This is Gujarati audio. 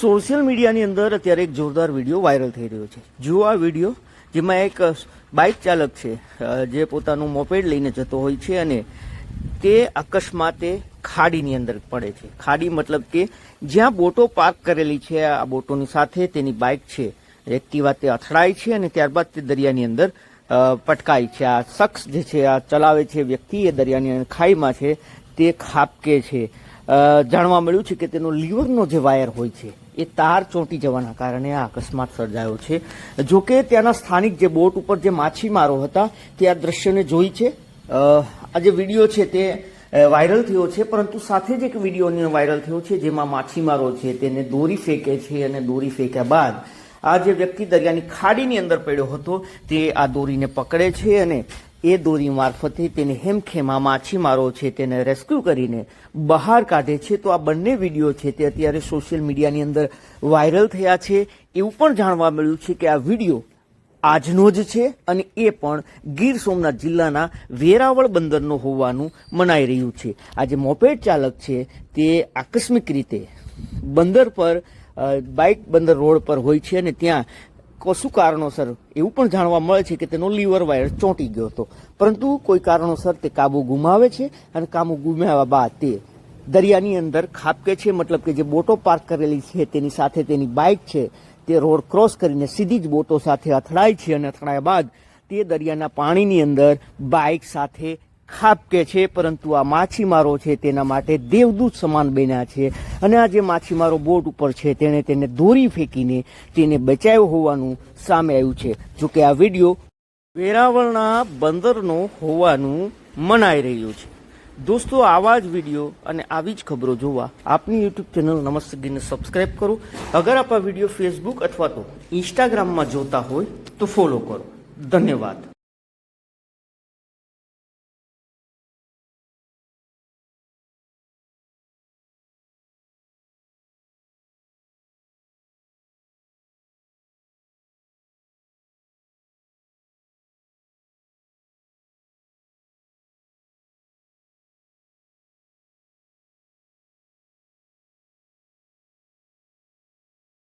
સોશિયલ મીડિયાની અંદર અત્યારે એક જોરદાર વીડિયો વાયરલ થઈ રહ્યો છે. જુઓ આ વીડિયો, જેમાં એક બાઇક ચાલક છે જે પોતાનું મોપેડ લઈને જતો હોય છે અને તે અકસ્માતે ખાડીની અંદર પડે છે. ખાડી મતલબ કે જ્યાં બોટો પાર્ક કરેલી છે, આ બોટોની સાથે તેની બાઇક છે. એક્ટિવા તે અથડાય છે અને ત્યારબાદ તે દરિયાની અંદર પટકાય છે. આ શખ્સ જે છે, આ ચલાવે છે વ્યક્તિ એ દરિયાની ખાઈમાં છે, તે ખાપકે છે. જાણવા મળ્યું છે કે તેનો લીવરનો જે વાયર હોય છે, એ તાર ચોંટી જવાના કારણે આ અકસ્માત સર્જાયો છે. જો કે ત્યાંના સ્થાનિક જે બોટ ઉપર જે માછીમારો હતા, તે આ દ્રશ્યને જોઈ છે. આ જે વીડિયો છે તે વાયરલ થયો છે, પરંતુ સાથે જ એક વીડિયો વાયરલ થયો છે, જેમાં માછીમારો છે તેને દોરી ફેંકે છે અને દોરી ફેંક્યા બાદ આ જે વ્યક્તિ દરિયાની ખાડીની અંદર પડ્યો હતો, તે આ દોરીને પકડે છે અને એ દોરી મારફતે તેને હેમખેમા માછીમારો છે, તેને રેસ્ક્યુ કરીને બહાર કાઢે છે. તો આ બંને વીડિયો છે તે અત્યારે સોશિયલ મીડિયાની અંદર વાયરલ થયા છે. એવું પણ જાણવા મળ્યું છે કે આ વીડિયો આજનો જ છે અને એ પણ ગીર સોમનાથ જિલ્લાના વેરાવળ બંદરનો હોવાનું મનાઈ રહ્યું છે. આ જે મોપેડ ચાલક છે તે આકસ્મિક રીતે બંદર પર બાઇક બંદર રોડ પર હોય છે અને ત્યાં કશું કારણોસર? એવું પણ જાણવા મળે છે કે તેનો લીવર વાયર ચોંટી ગયો હતો. પરંતુ કોઈ કારણોસર તે કાબુ ગુમાવે છે અને કાબુ ગુમાવ્યા બાદ તે દરિયાની અંદર ખાપકે છે, મતલબ કે જે બોટો પાર્ક કરેલી છે તેની સાથે તેની બાઇક છે, તે રોડ ક્રોસ કરીને સીધી જ બોટો સાથે અથડાય છે અને અથડાયા બાદ તે દરિયાના પાણીની અંદર બાઇક સાથે ખાપકે છે, પરંતુ આ માછીમારો છે તેના માટે દેવદૂત સમાન બન્યા છે. અને આ જે માછીમારો બોટ ઉપર છે, તેણે તેને દોરી ફેંકીને તેને બચાવ્યો હોવાનું સામે આવ્યું છે. જોકે આ વીડિયો વેરાવળના બંદરનો હોવાનું મનાઈ રહ્યું છે. દોસ્તો, આવા જ વીડિયો અને આવી જ ખબરો જોવા આપની યુટ્યુબ ચેનલ નમસ્તગીને સબસ્ક્રાઈબ કરો. અગર આપ આ વીડિયો ફેસબુક અથવા તો ઇન્સ્ટાગ્રામમાં જોતા હોય તો ફોલો કરો. ધન્યવાદ.